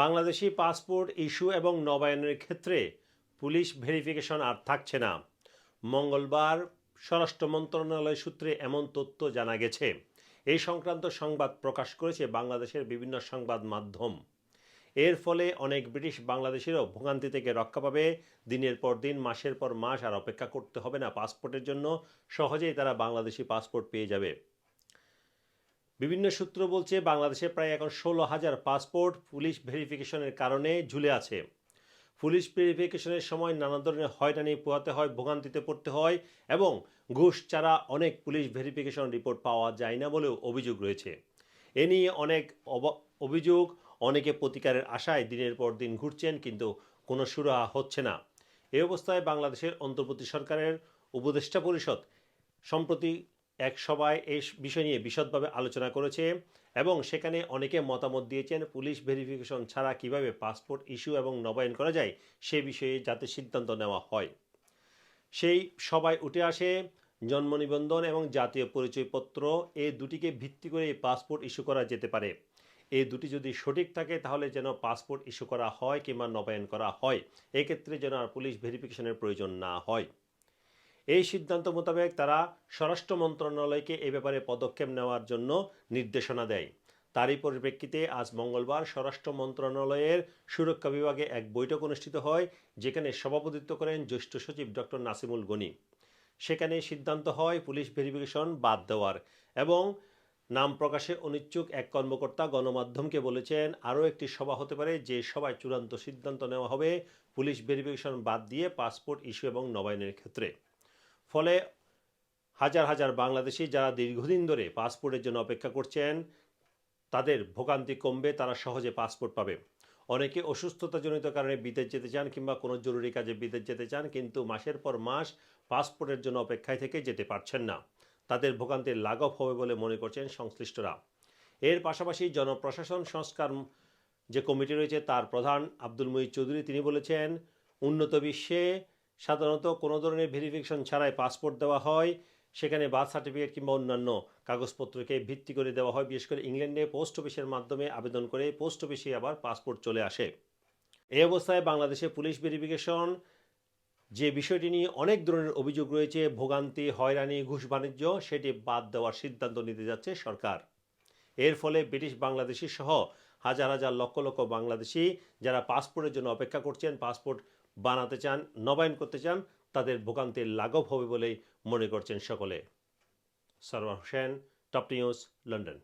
Bangladeshi passport issue এবং নবায়নের ক্ষেত্রে police verification আর থাকছে না। মঙ্গলবার স্বরাষ্ট্র মন্ত্রণালয় সূত্রে এমন তথ্য জানা গেছে। এই সংক্রান্ত সংবাদ প্রকাশ করেছে বাংলাদেশের বিভিন্ন সংবাদ মাধ্যম। এর ফলে অনেক ব্রিটিশ বাংলাদেশিরও ভোগান্তি থেকে রক্ষা পাবে। দিনের পর দিন, মাসের পর মাস আর অপেক্ষা করতে হবে না। পাসপোর্টের জন্য সহজেই তারা বাংলাদেশি পাসপোর্ট পেয়ে যাবে। বিভিন্ন সূত্র বলছে বাংলাদেশে প্রায় এখন ষোলো হাজার পাসপোর্ট পুলিশ ভেরিফিকেশনের কারণে ঝুলে আছে। পুলিশ ভেরিফিকেশনের সময় নানা ধরনের হয়রানি পোহাতে হয়, ভোগান্তিতে পড়তে হয় এবং ঘুষ ছাড়া অনেক পুলিশ ভেরিফিকেশন রিপোর্ট পাওয়া যায় না বলেও অভিযোগ রয়েছে। এ নিয়ে অনেক অভিযোগ, অনেকে প্রতিকারের আশায় দিনের পর দিন ঘুরছেন কিন্তু কোনো সুরাহা হচ্ছে না। এই অবস্থায় বাংলাদেশের অন্তর্বর্তী সরকারের উপদেষ্টা পরিষদ সম্প্রতি এক সভায় এই বিষয় নিয়ে বিশদভাবে আলোচনা করেছে এবং সেখানে অনেকে মতামত দিয়েছেন পুলিশ ভেরিফিকেশন ছাড়া কীভাবে পাসপোর্ট ইস্যু এবং নবায়ন করা যায় সে বিষয়ে যাতে সিদ্ধান্ত নেওয়া হয়। সেই সবাই উঠে আসে জন্ম নিবন্ধন এবং জাতীয় পরিচয়পত্র। এই দুটিকে ভিত্তি করে এই পাসপোর্ট ইস্যু করা যেতে পারে। এই দুটি যদি সঠিক থাকে তাহলে যেন পাসপোর্ট ইস্যু করা হয় কিংবা নবায়ন করা হয়। এক্ষেত্রে যেন আর পুলিশ ভেরিফিকেশনের প্রয়োজন না হয়। এই সিদ্ধান্ত মোতাবেক তারা স্বরাষ্ট্র মন্ত্রণালয়কে এ ব্যাপারে পদক্ষেপ নেওয়ার জন্য নির্দেশনা দেয়। তারই পরিপ্রেক্ষিতে আজ মঙ্গলবার স্বরাষ্ট্র মন্ত্রণালয়ের সুরক্ষা বিভাগে এক বৈঠক অনুষ্ঠিত হয়, যেখানে সভাপতিত্ব করেন জ্যেষ্ঠ সচিব ডক্টর নাসিমুল গনি। সেখানে সিদ্ধান্ত হয় পুলিশ ভেরিফিকেশন বাদ দেওয়ার এবং নাম প্রকাশে অনিচ্ছুক এক কর্মকর্তা গণমাধ্যমকে বলেছেন, আরও একটি সভা হতে পারে যে সভায় চূড়ান্ত সিদ্ধান্ত নেওয়া হবে পুলিশ ভেরিফিকেশন বাদ দিয়ে পাসপোর্ট ইস্যু এবং নবায়নের ক্ষেত্রে। ফলে হাজার হাজার বাংলাদেশি যারা দীর্ঘদিন ধরে পাসপোর্টের জন্য অপেক্ষা করছেন, তাদের ভোগান্তি কমবে, তারা সহজে পাসপোর্ট পাবে। অনেকে অসুস্থতাজনিত কারণে বিদেশ যেতে চান কিংবা কোনো জরুরি কাজে বিদেশ যেতে চান, কিন্তু মাসের পর মাস পাসপোর্টের জন্য অপেক্ষায় থেকে যেতে পারছেন না। তাদের ভোগান্তির লাঘব হবে বলে মনে করছেন সংশ্লিষ্টরা। এর পাশাপাশি জনপ্রশাসন সংস্কার যে কমিটি রয়েছে, তার প্রধান আব্দুল মুহিত চৌধুরী, তিনি বলেছেন, উন্নত বিশ্বে সাধারণত কোনো ধরনের ভেরিফিকেশন ছাড়াই পাসপোর্ট দেওয়া হয়, সেখানে বার্থ সার্টিফিকেট কিংবা অন্যান্য কাগজপত্রকে ভিত্তি করে দেওয়া হয়, বিশেষ করে ইংল্যান্ডে পোস্ট অফিসের মাধ্যমে আবেদন করে পোস্ট অফিসে আবার পাসপোর্ট চলে আসে। এই অবস্থায় বাংলাদেশে পুলিশ ভেরিফিকেশন, যে বিষয়টি নিয়ে অনেক ধরনের অভিযোগ রয়েছে, ভোগান্তি, হয়রানি ঘুষ বাণিজ্য সেটি বাদ দেওয়ার সিদ্ধান্ত নিতে যাচ্ছে সরকার। এর ফলে ব্রিটিশ বাংলাদেশি সহ হাজার হাজার লক্ষ লক্ষ বাংলাদেশি যারা পাসপোর্টের জন্য অপেক্ষা করছেন, পাসপোর্ট বানাতে চান, নবায়ন করতে চান, তাদের ভোগান্তির লাঘব হবে বলেই মনে করছেন সকলে। Sarwar Hossain, top news, London.